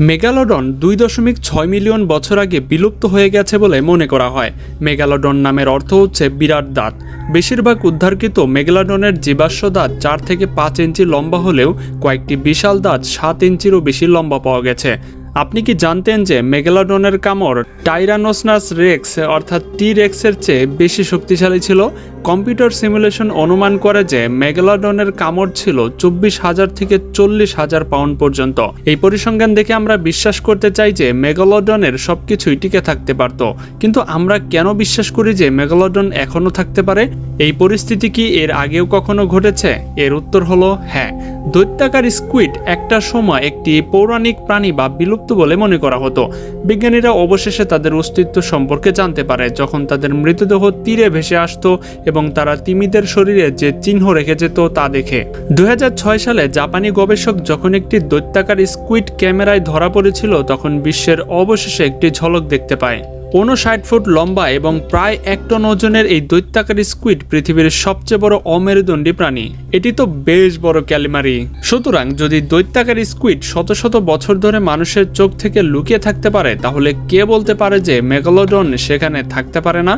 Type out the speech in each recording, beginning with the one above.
Megalodon দুই দশমিক ছয় মিলিয়ন বছর আগে বিলুপ্ত হয়ে গেছে বলে মনে করা হয়। মেগালোডন নামের অর্থ হচ্ছে বিরাট দাঁত। বেশিরভাগ উদ্ধারকৃত মেগালোডনের জীবাশ্ম দাঁত চার থেকে পাঁচ ইঞ্চি লম্বা হলেও কয়েকটি বিশাল দাঁত সাত ইঞ্চিরও বেশি লম্বা পাওয়া গেছে। আপনি কি জানতেন যে মেগালোডনের কামড় টাইরানোসনাস রেক্স অর্থাৎ টি রেক্সের চেয়ে বেশি শক্তিশালী ছিল? কম্পিউটার সিমুলেশন অনুমান করে যে মেগালোডনের কামড় ছিল চব্বিশ হাজার থেকে চল্লিশ হাজার পাউন্ড পর্যন্ত। এই পরিসংখ্যান দেখে আমরা বিশ্বাস করতে চাই যে মেগালোডনের সবকিছুই টিকে থাকতে পারত। কিন্তু আমরা কেন বিশ্বাস করি যে মেগালোডন এখনও থাকতে পারে? এই পরিস্থিতি কি এর আগেও কখনো ঘটেছে? এর উত্তর হলো হ্যাঁ। দৈত্যাকার স্কুইড একটা সময় একটি পৌরাণিক প্রাণী বা বিলুপ্ত বলে মনে করা হতো। বিজ্ঞানীরা অবশেষে তাদের অস্তিত্ব সম্পর্কে জানতে পারে, যখন তাদের মৃতদেহ তীরে ভেসে আসতো এবং তারা তিমিদের শরীরে যে চিহ্ন রেখে যেত তা দেখে। দু হাজার ছয় সালে জাপানি গবেষক যখন একটি দৈত্যাকার স্কুইড ক্যামেরায় ধরা পড়েছিল, তখন বিশ্বের অবশেষে একটি ঝলক দেখতে পায়। ঊনষাট ফুট লম্বা এবং প্রায় এক টন ওজনের এই দৈত্যাকার স্কুইড পৃথিবীর সবচেয়ে বড় অমেরুদণ্ডী প্রাণী। এটি তো বেশ বড় ক্যালিমারি। সুতরাং যদি দৈত্যাকার স্কুইড শত শত বছর ধরে মানুষের চোখ থেকে লুকিয়ে থাকতে পারে, তাহলে কে বলতে পারে যে মেগালোডন সেখানে থাকতে পারে না?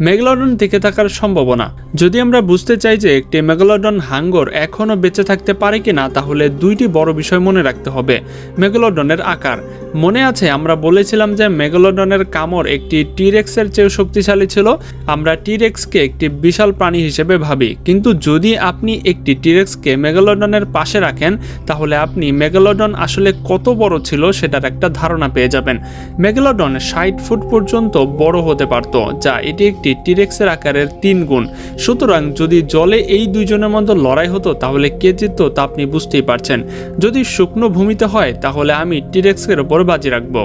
মেগালোডন টিকে থাকার সম্ভাবনা। যদি আমরা বুঝতে চাই যে একটি মেগালোডন হাঙ্গর এখনও বেঁচে থাকতে পারে কিনা, তাহলে দুইটি বড় বিষয় মনে রাখতে হবে। মেগালোডনের আকার। মনে আছে, আমরা বলেছিলাম যে মেগালোডনের কামড় একটি টিরেক্সের চেয়েও শক্তিশালী ছিল। আমরা টিরেক্সকে একটি বিশাল প্রাণী হিসেবে ভাবি। কিন্তু যদি আপনি একটি টিরেক্সকে মেগালোডনের পাশে রাখেন, তাহলে আপনি মেগালোডন আসলে কত বড় ছিল সেটার একটা ধারণা পেয়ে যাবেন। মেগালোডন ষাট ফুট পর্যন্ত বড় হতে পারত, যা এটি একটি টিরেক্সের আকারের তিন গুণ। সুতরাং যদি জলে এই দুইজনের মধ্যে লড়াই হতো, তাহলে কে জিততো তা আপনি বুঝতেই পারছেন। যদি শুকনো ভূমিতে হয়, তাহলে আমি টিরেক্সের ওপর বাজি রাখব।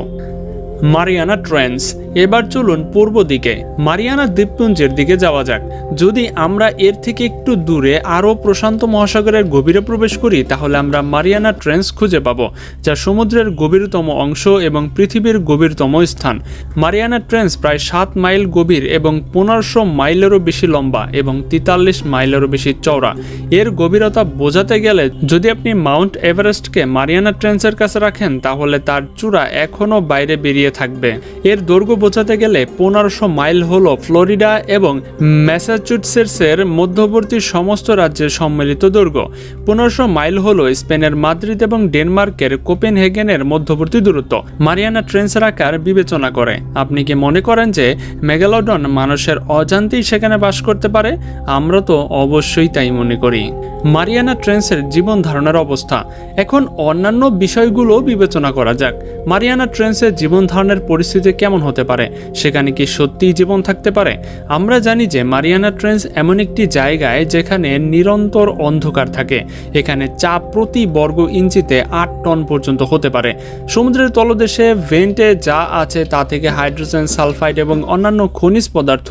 মারিয়ানা ট্রেন্স, এবার চলুন পূর্ব দিকে। মারিয়ানা দ্বীপপুঞ্জের দিকে যাওয়া যাক। যদি আমরা এর থেকে একটু দূরে আরও প্রশান্ত মহাসাগরের গভীরে প্রবেশ করি, তাহলে আমরা মারিয়ানা ট্রেন্স খুঁজে পাব, যা সমুদ্রের গভীরতম অংশ এবং পৃথিবীর গভীরতম স্থান। মারিয়ানা ট্রেন্স প্রায় সাত মাইল গভীর এবং পনেরোশো মাইলেরও বেশি লম্বা এবং তেতাল্লিশ মাইলেরও বেশি চওড়া। এর গভীরতা বোঝাতে গেলে যদি আপনি মাউন্ট এভারেস্টকে মারিয়ানা ট্রেন্সের কাছে রাখেন, তাহলে তার চূড়া এখনও বাইরে বেরিয়ে থাকবে। এর দৈর্ঘ্য বোঝাতে গেলে পনেরোশো মাইল হলো ফ্লোরিডা এবং ম্যাসাচুসেটসের মধ্যবর্তী সমস্ত রাজ্যের সম্মিলিত দৈর্ঘ্য। পনেরোশো মাইল হলো স্পেনের মাদ্রিদ এবং ডেনমার্কের কোপেনহেগেনের মধ্যবর্তী দূরত্ব। মারিয়ানা ট্রেন্সের আকার বিবেচনা করে। আপনি কি মনে করেন যে মেগালোডন মানুষের অজান্তেই সেখানে বাস করতে পারে? আমরা তো অবশ্যই তাই মনে করি। মারিয়ানা ট্রেন্সের জীবন ধারণের অবস্থা। এখন অন্যান্য বিষয়গুলো বিবেচনা করা যাক। মারিয়ানা ট্রেন্সের জীবন ধারণের পরিস্থিতি কেমন হতে পারে? সেখানে কি সত্যিই জীবন থাকতে পারে? আমরা জানি যে মারিয়ানা ট্রেন্স এমন একটি জায়গায় যেখানে নিরন্তর অন্ধকার থাকে। এখানে চাপ প্রতি বর্গ ইঞ্চিতে আট টন পর্যন্ত হতে পারে। সমুদ্রের তলদেশে ভেন্টে যা আছে তা থেকে হাইড্রোজেন সালফাইড এবং অন্যান্য খনিজ পদার্থ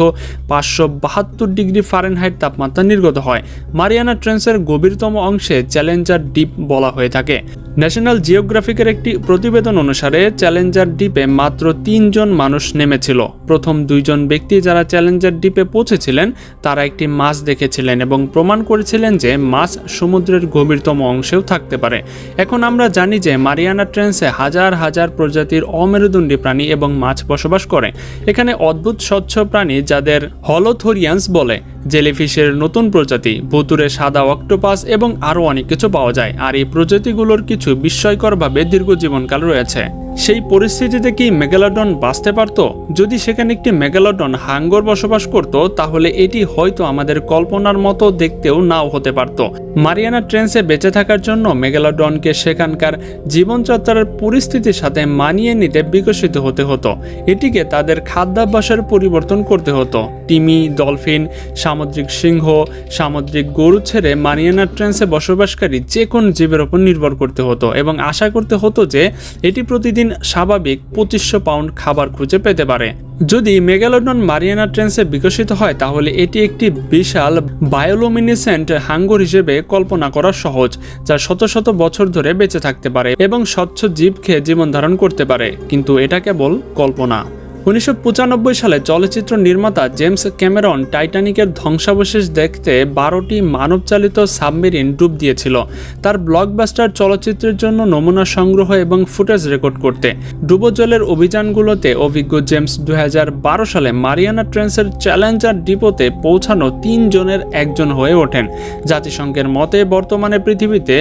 পাঁচশো বাহাত্তর ডিগ্রি ফারেনহাইট তাপমাত্রা নির্গত হয়। মারিয়ানা ট্রেন্সের গভীরতম অংশে চ্যালেঞ্জার ডিপ বলা হয়ে থাকে। ন্যাশনাল জিওগ্রাফিকের একটি প্রতিবেদন অনুসারে চ্যালেঞ্জার দ্বীপে মাত্র তিনজন মানুষ নেমেছিল। প্রথম দুইজন ব্যক্তি যারা চ্যালেঞ্জার দ্বীপে পৌঁছেছিলেন, তারা একটি মাছ দেখেছিলেন এবং প্রমাণ করেছিলেন যে মাছ সমুদ্রের গভীরতম অংশেও থাকতে পারে। এখন আমরা জানি যে মারিয়ানা ট্রেন্সে হাজার হাজার প্রজাতির অমেরুদণ্ডী প্রাণী এবং মাছ বসবাস করে। এখানে অদ্ভুত স্বচ্ছ প্রাণী যাদের হলোথোরিয়ান্স বলে। জেলিফিশের নতুন প্রজাতি ভুতুরে সাদা অক্টোপাস এবং আরও অনেক কিছু পাওয়া যায়। আর এই প্রজাতিগুলোর কিছু বিস্ময়করভাবে দীর্ঘ জীবনকাল রয়েছে। সেই পরিস্থিতিতে কি মেগালোডন বাঁচতে পারত? যদি সেখানে একটি মেগালোডন হাঙ্গর বসবাস করত, তাহলে এটি হয়তো আমাদের কল্পনার মতো দেখতেও নাও হতে পারত। মারিয়ানা ট্রেন্সে বেঁচে থাকার জন্য মেগালোডনকে সেখানকার জীবনযাত্রার পরিস্থিতির সাথে মানিয়ে নিতে বিকশিত হতে হতো। এটিকে তাদের খাদ্যাভ্যাসের পরিবর্তন করতে হতো। টিমি ডলফিন, সামুদ্রিক সিংহ, সামুদ্রিক গরু ছেড়ে মারিয়ানা ট্রেন্সে বসবাসকারী যে কোনো জীবের ওপর নির্ভর করতে হতো এবং আশা করতে হতো যে এটি প্রতিদিন স্বাভাবিক পঁচিশশো পাউন্ড খাবার খুঁজে পেতে পারে। যদি মেগালোডন মারিয়ানা ট্রেন্সে বিকশিত হয়, তাহলে এটি একটি বিশাল বায়োলোমিনিসেন্ট হাঙ্গর হিসেবে কল্পনা করা সহজ, যা শত শত বছর ধরে বেঁচে থাকতে পারে এবং স্বচ্ছ জীব খেয়ে জীবন ধারণ করতে পারে। কিন্তু এটা কেবল কল্পনা। উনিশশো পঁচানব্বই সালে চলচ্চিত্র নির্মাতা জেমস ক্যামেরন টাইটানিকের ধ্বংসাবশেষ দেখতে বারোটি মানবচালিত সাবমেরিন ডুব দিয়েছিল। তার ব্লকবাস্টার চলচ্চিত্রের জন্য নমুনা সংগ্রহ এবং ফুটেজ রেকর্ড করতে। ডুবোজলের অভিযানগুলোতে অভিজ্ঞ জেমস দু হাজার বারো সালে মারিয়ানা ট্রেন্সের চ্যালেঞ্জার ডিপোতে পৌঁছানো তিনজনের একজন হয়ে ওঠেন। জাতিসংঘের মতে বর্তমানে পৃথিবীতে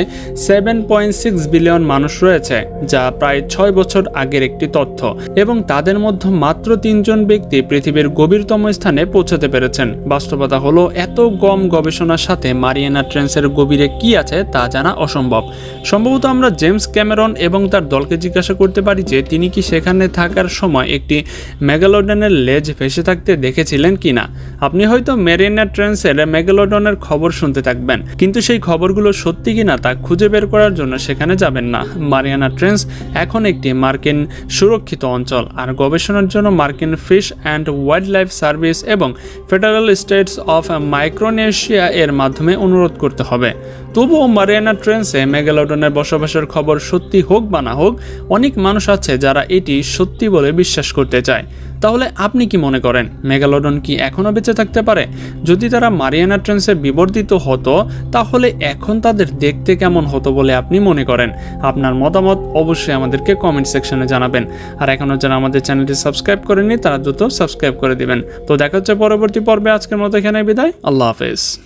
সেভেন পয়েন্ট সিক্স বিলিয়ন মানুষ রয়েছে, যা প্রায় ছয় বছর আগের একটি তথ্য এবং তাদের মধ্যে মাত্র তিনজন ব্যক্তি পৃথিবীর গভীরতম স্থানে পৌঁছাতে পেরেছেন। বাস্তবতা হলো, এত কম গবেষণার সাথে মারিয়ানা ট্রেন্সের গভীরে কি আছে তা জানা অসম্ভব। সম্ভবত আমরা জেমস ক্যামেরন এবং তার দলকে জিজ্ঞাসা করতে পারি যে, তিনি কি সেখানে থাকার সময় একটি মেগালোডনের লেজ ভেসে থাকতে দেখেছিলেন কিনা আপনি হয়তো মেরিনা ট্রেন্সের মেগালোডনের খবর শুনতে থাকবেন, কিন্তু সেই খবরগুলো সত্যি কিনা তা খুঁজে বের করার জন্য সেখানে যাবেন না। মারিয়ানা ট্রেন্স এখন একটি মার্কিন সুরক্ষিত অঞ্চল, আর গবেষণার জন্য মার্কিন fish and wildlife service এবং ফেডারেল স্টেটস অফ মাইক্রোনেশিয়া এর মাধ্যমে অনুরোধ করতে হবে। তবুও মারিয়ানা ট্রেন্সে মেগালোডনের বসবাসের খবর সত্যি হোক বা না হোক, অনেক মানুষ আছে যারা এটি সত্যি বলে বিশ্বাস করতে চায়। তাহলে আপনি কি মনে করেন, মেগালোডন কি এখনও বেঁচে থাকতে পারে? যদি তারা মারিয়ানা ট্রেন্সে বিবর্তিত হতো, তাহলে এখন তাদের দেখতে কেমন হতো বলে আপনি মনে করেন? আপনার মতামত অবশ্যই আমাদেরকে কমেন্ট সেকশনে জানাবেন। আর এখনও যারা আমাদের চ্যানেলটি সাবস্ক্রাইব করেনি তারা দ্রুত সাবস্ক্রাইব করে দিবেন। তো দেখা হচ্ছে পরবর্তী পর্বে। আজকের মতো এখানে বিদায়। আল্লাহ হাফেজ।